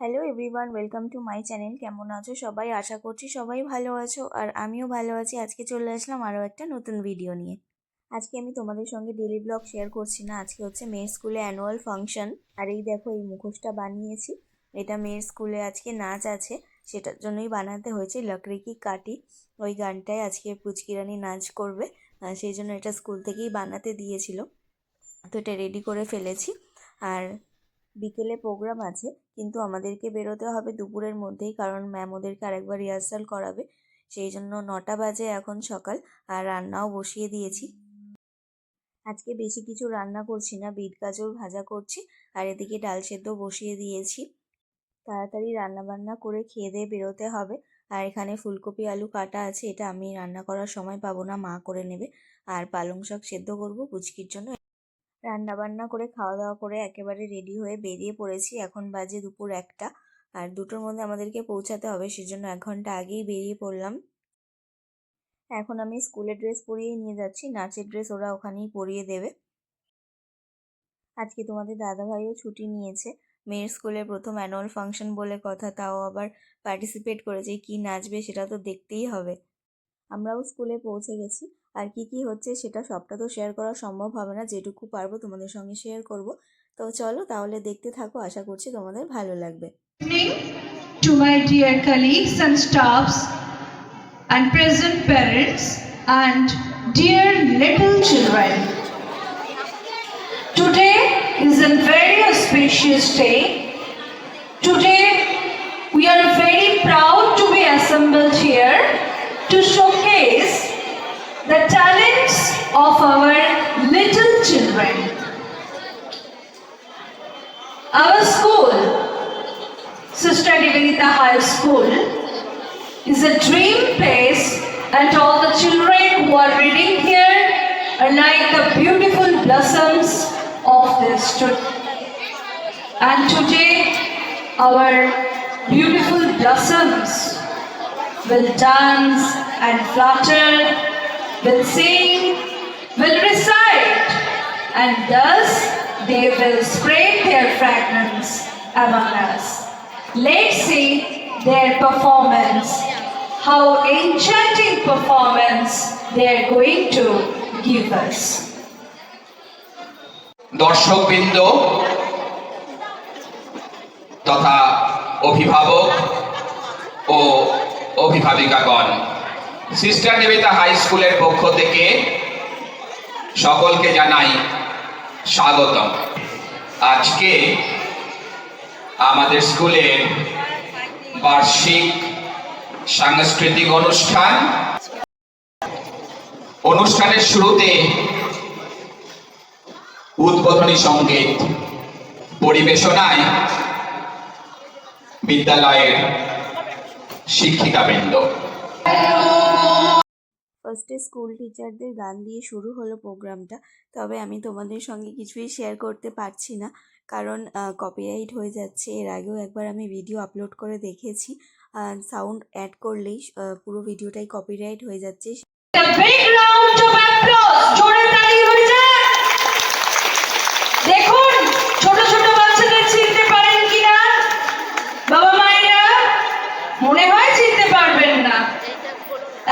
Hello everyone welcome to my channel কেমন আছো সবাই? আশা করছি সবাই ভালো আছো। আর আমিও ভালো আছি। আজকে চলে আসলাম আরও একটা নতুন ভিডিও নিয়ে। আজকে আমি তোমাদের সঙ্গে ডেলি ব্লগ শেয়ার করছি না। আজকে হচ্ছে মেয়ের স্কুলে অ্যানুয়াল ফাংশন আর এই দেখো, এই মুখোশটা বানিয়েছি। এটা মেয়ের স্কুলে আজকে নাচ আছে। সেটার জন্যই বানাতে হয়েছে লকড়ি কি কাটি ওই গানটায় আজকে পুচকিরানি নাচ করবে। সেই জন্য এটা স্কুল থেকেই বানাতে দিয়েছিল। তো এটা রেডি করে ফেলেছি। আর বিকেলে প্রোগ্রাম আছে। কিন্তু আমাদেরকে বেরোতে হবে দুপুরের মধ্যেই, কারণ ম্যাম ওদেরকে আরেকবার রিহার্সাল করাবে। সেই জন্য নটা বাজে এখন সকাল, আর রান্নাও বসিয়ে দিয়েছি। আজকে বেশি কিছু রান্না করছি না, বিট গাজর ভাজা করছি, আর এদিকে ডাল সেদ্ধ বসিয়ে দিয়েছি। তাড়াতাড়ি রান্না বান্না করে খেয়ে দিয়ে বেরোতে হবে। আর এখানে ফুলকপি, আলু কাটা আছে, এটা আমি রান্না করার সময় পাবো না, মা করে নেবে। আর পালং শাক সেদ্ধ করব, পুচকির জন্য রান্না বান্না করে খাওয়া দাওয়া করে একেবারে রেডি হয়ে বেরিয়ে পড়েছি। এখন বাজে দুপুর একটা আর দুটোর মধ্যে আমাদেরকে পৌঁছাতে হবে, সেজন্য এক ঘণ্টা আগেই বেরিয়ে পড়লাম। এখন আমি স্কুলের ড্রেস পরিয়ে নিয়ে যাচ্ছি, নাচের ড্রেস ওরা ওখানেই পরিয়ে দেবে। আজকে তোমাদের দাদাভাইও ছুটি নিয়েছে। মেয়ের স্কুলে প্রথম অ্যানুয়াল ফাংশন বলে কথা, তাও আবার পার্টিসিপেট করেছে, কি নাচবে সেটা তো দেখতেই হবে। আমরাও স্কুলে পৌঁছে গেছি। আর কি কি হচ্ছে সেটা সবটা তো শেয়ার করা সম্ভব হবে না। যেটুকু পারব তোমাদের সঙ্গে শেয়ার করব। তো চলো তাহলে দেখতে থাকো, আশা করছি তোমাদের ভালো লাগবে। To my dear colleagues and staffs and present parents and dear little children today is a very spacious day of our little children. Our school Sister Nivedita High School is a dream place and all the children who are reading here are like the beautiful blossoms of this tree. And today our beautiful blossoms will dance and flutter, will sing, will recite and thus they will spread their fragrance among us. Let's see their performance, how enchanting performance they are going to give us. দর্শকবৃন্দ তথা অভিভাবক ও অভিভাবিকাগণ sister Nivedita high স্কুলের পক্ষ থেকে সকলকে জানাই স্বাগতম। আজকে আমাদের স্কুলের বার্ষিক সাংস্কৃতিক অনুষ্ঠান। অনুষ্ঠানের শুরুতে উদ্বোধনী সংগীত পরিবেশনায় বিদ্যালয়ের শিক্ষিকাবৃন্দ। ফার্স্টে স্কুল টিচারদের গান দিয়ে শুরু হলো প্রোগ্রামটা তবে আমি তোমাদের সঙ্গে কিছুই শেয়ার করতে পারছি না, কারণ কপিরাইট হয়ে যাচ্ছে। এর আগেও একবার আমি ভিডিও আপলোড করে দেখেছি। সাউন্ড অ্যাড করলেই পুরো ভিডিওটাই কপিরাইট হয়ে যাচ্ছে A big round of applause. জোরে তালি হয়ে যায়। দেখুন ছোট ছোট বাচ্চাদের চিনতে পারেন কিনা বাবা মায়েরা মনে হয় চিনতে পারবেন না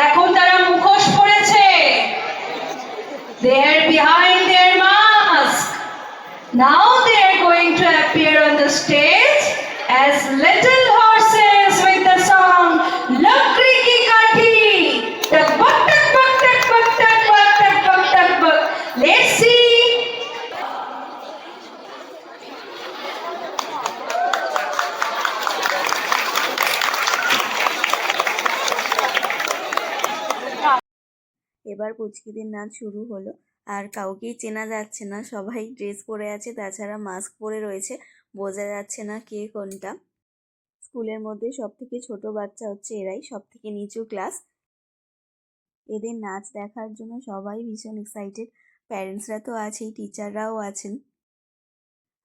এখন তারা মুখোশ পড়েছে they are behind their mask now they are going to appear on the stage as little horses with the song Lakri ki Kathi. Tuck buck tuck buck tuck buck. Let's see. এবার পুচকিদের নাচ শুরু হলো আর কাউকেই চেনা যাচ্ছে না। সবাই dress পরে আছে, তাছাড়া মাস্ক পরে রয়েছে। বোঝা যাচ্ছে না কে কোনটা। স্কুলের মধ্যে সব থেকে ছোট বাচ্চা হচ্ছে এরাই সব থেকে নিচু ক্লাস। এদের নাচ দেখার জন্য সবাই ভীষণ এক্সাইটেড প্যারেন্টসরা তো আছেই টিচাররাও আছেন।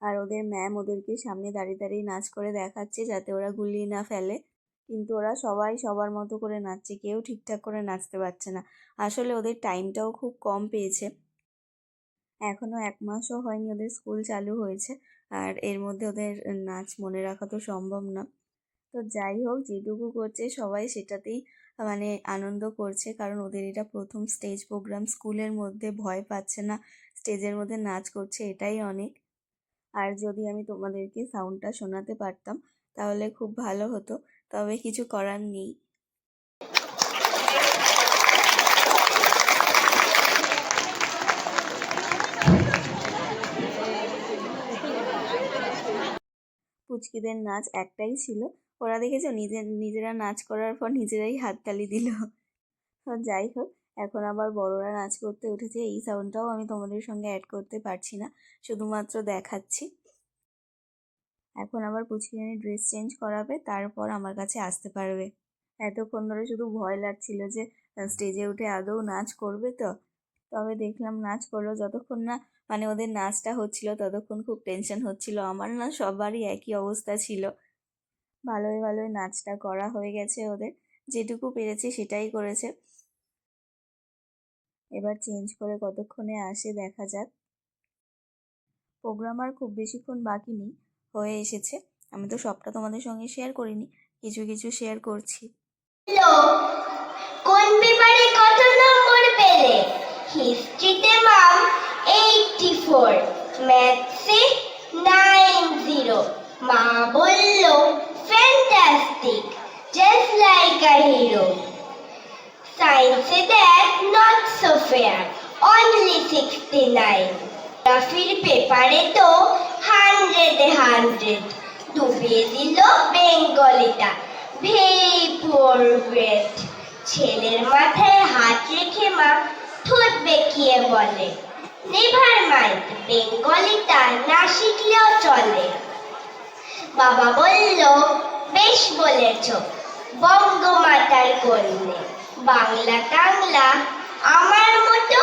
আর ওদের ম্যাম ওদেরকে সামনে দাঁড়িয়ে দাঁড়িয়ে নাচ করে দেখাচ্ছে যাতে ওরা গুলিয়ে না ফেলে। কিন্তু ওরা সবাই সবার মতো করে নাচছে, কেউ ঠিকঠাক করে নাচতে পারছে না। আসলে ওদের টাইমটাও খুব কম পেয়েছে। এখনও এক মাসও হয়নি ওদের স্কুল চালু হয়েছে। আর এর মধ্যে ওদের নাচ মনে রাখা তো সম্ভব না। তো যাই হোক, যেটুকু করছে সবাই সেটাতেই মানে আনন্দ করছে। কারণ ওদের এটা প্রথম স্টেজ প্রোগ্রাম স্কুলের মধ্যে ভয় পাচ্ছে না স্টেজের মধ্যে নাচ করছে এটাই অনেক। আর যদি আমি তোমাদেরকে সাউন্ডটা শোনাতে পারতাম, তাহলে খুব ভালো হতো। তবে কিছু করার নেই। পুচকিদের নাচ একটাই ছিল। ওরা দেখেছ নিজের নিজেরা নাচ করার পর নিজেরাই হাততালি দিল। তো যাই হোক, এখন আবার বড়রা নাচ করতে উঠেছে। এই সাউন্ডটাও আমি তোমাদের সঙ্গে অ্যাড করতে পারছি না, শুধুমাত্র দেখাচ্ছি। এখন আবার পুচকিরানি ড্রেস চেঞ্জ করাবে, তারপর আমার কাছে আসতে পারবে। এতক্ষণ ধরে শুধু ভয় লাগছিল যে স্টেজে উঠে আদৌ নাচ করবে তো? তবে দেখলাম নাচ করল যতক্ষণ না মানে ওদের নাচটা হচ্ছিল ততক্ষণ খুব টেনশন হচ্ছিল। আমার না সবারই একই অবস্থা ছিল। ভালোই ভালোই নাচটা করা হয়ে গেছে ওদের। যেটুকু পেরেছে সেটাই করেছে। এবার চেঞ্জ করে কতক্ষণে আসে দেখা যাক। প্রোগ্রাম আর খুব বেশিক্ষণ বাকি নেই, হয়ে এসেছে। আমি তো সবটা তোমাদের সঙ্গে শেয়ার করিনি, কিছু কিছু শেয়ার করছি। কোন পেপারে কত নম্বর পেলে হিস্ট্রিতে মাম এইটটি ফোর ম্যাথসে নাইন জিরো মা বলল fantastic just like a hero সায়েন্সে দেখ not so fair only sixty nine গ্রাফির পেপারে তো হান্ড্রেডে হান্ড্রেড ডুবিয়ে দিল বেঙ্গলিটা। ভেরি পোর গ্রেট ছেলের মাথায় হাত রেখে মা ঠোঁট বেঁকিয়ে বলে, নেভার মাইন্ড বেঙ্গলিটা না শিখলেও চলে। বাবা বলল, বেশ বলেছ, বঙ্গমাতার কন্যে, বাংলা টাংলা আমার মতো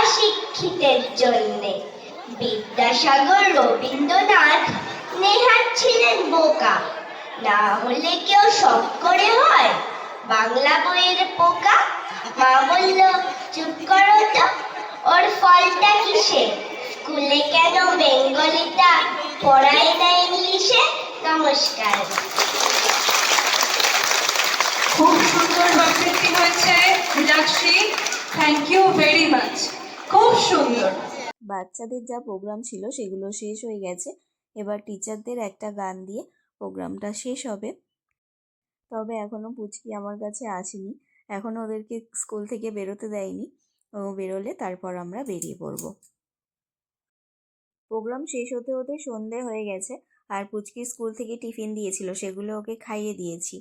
অশিক্ষিতের জন্যে। বিদ্যাসাগর রবীন্দ্রনাথ নেহাত ছিলেন বোকা, না হলে কেউ শখ করে হয়? বাংলা বইয়ের পোকা? মা বলল চুপ করো তো। ওর ফলটা কিসে? স্কুলে কেন বেঙ্গলিটা পড়ায় না ইংলিশে নমস্কার। খুব সুন্দর বক্তৃতা হয়েছে Meenakshi. Thank you very much খুব সুন্দর। বাচ্চাদের যা প্রোগ্রাম ছিল সেগুলো শেষ হয়ে গেছে। এবার টিচারদের একটা গান দিয়ে প্রোগ্রামটা শেষ হবে। তবে এখনও পুচকি আমার কাছে আসেনি। এখনও ওদেরকে স্কুল থেকে বেরোতে দেয়নি। ও বেরোলে তারপর আমরা বেরিয়ে পড়ব। প্রোগ্রাম শেষ হতে হতে সন্ধে হয়ে গেছে আর পুচকি স্কুল থেকে টিফিন দিয়েছিল, সেগুলো ওকে খাইয়ে দিয়েছি।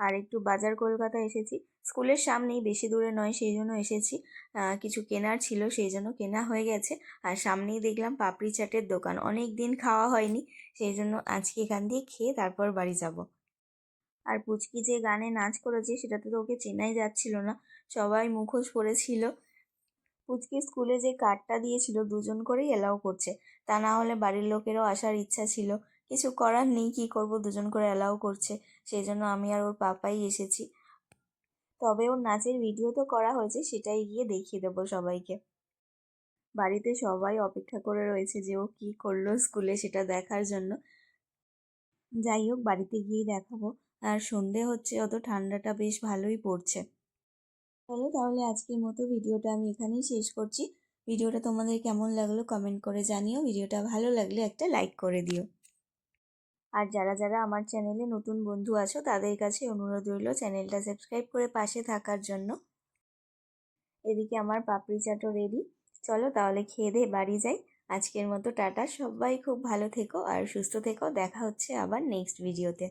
আর একটু বাজার কলকাতা এসেছি। স্কুলের সামনেই বেশি দূরে নয়, সেই জন্য এসেছি। কিছু কেনার ছিল, সেই জন্য কেনা হয়ে গেছে। আর সামনেই দেখলাম পাপড়ি চাটের দোকান। অনেক দিন খাওয়া হয়নি, সেই জন্য আজকে এখান দিয়ে খেয়ে তারপর বাড়ি যাব। আর পুচকি যে গানে নাচ করেছে সেটাতে তো ওকে চেনাই যাচ্ছিল না। সবাই মুখোশ পড়েছিল পুচকি স্কুলে যে কার্ডটা দিয়েছিল, দুজন করেই এলাও করছে। তা না হলে বাড়ির লোকেরও আসার ইচ্ছা ছিল। কিছু করার নেই, কী করব? দুজন করে অ্যালাউ করছে। সেই জন্য আমি আর ওর পাপাই এসেছি। তবে ওর নাচের ভিডিও তো করা হয়েছে, সেটাই গিয়ে দেখিয়ে দেবো সবাইকে। বাড়িতে সবাই অপেক্ষা করে রয়েছে যে ও কী করল স্কুলে সেটা দেখার জন্য। যাই হোক, বাড়িতে গিয়েই দেখাবো। আর সন্ধে হচ্ছে অত ঠান্ডাটা বেশ ভালোই পড়ছে। চলো তাহলে আজকের মতো ভিডিওটা আমি এখানেই শেষ করছি। ভিডিওটা তোমাদের কেমন লাগল কমেন্ট করে জানিও। ভিডিওটা ভালো লাগলে একটা লাইক করে দিও। আর যারা যারা আমার চ্যানেলে নতুন বন্ধু আছো, তাদের কাছে অনুরোধ রইল চ্যানেলটা সাবস্ক্রাইব করে পাশে থাকার জন্য। এদিকে আমার পাপড়ি চাটও রেডি চলো তাহলে খেয়ে দিয়ে বাড়ি যাই। আজকের মতো টাটা। সবাই খুব ভালো থেকো আর সুস্থ থেকো। দেখা হচ্ছে আবার নেক্সট ভিডিওতে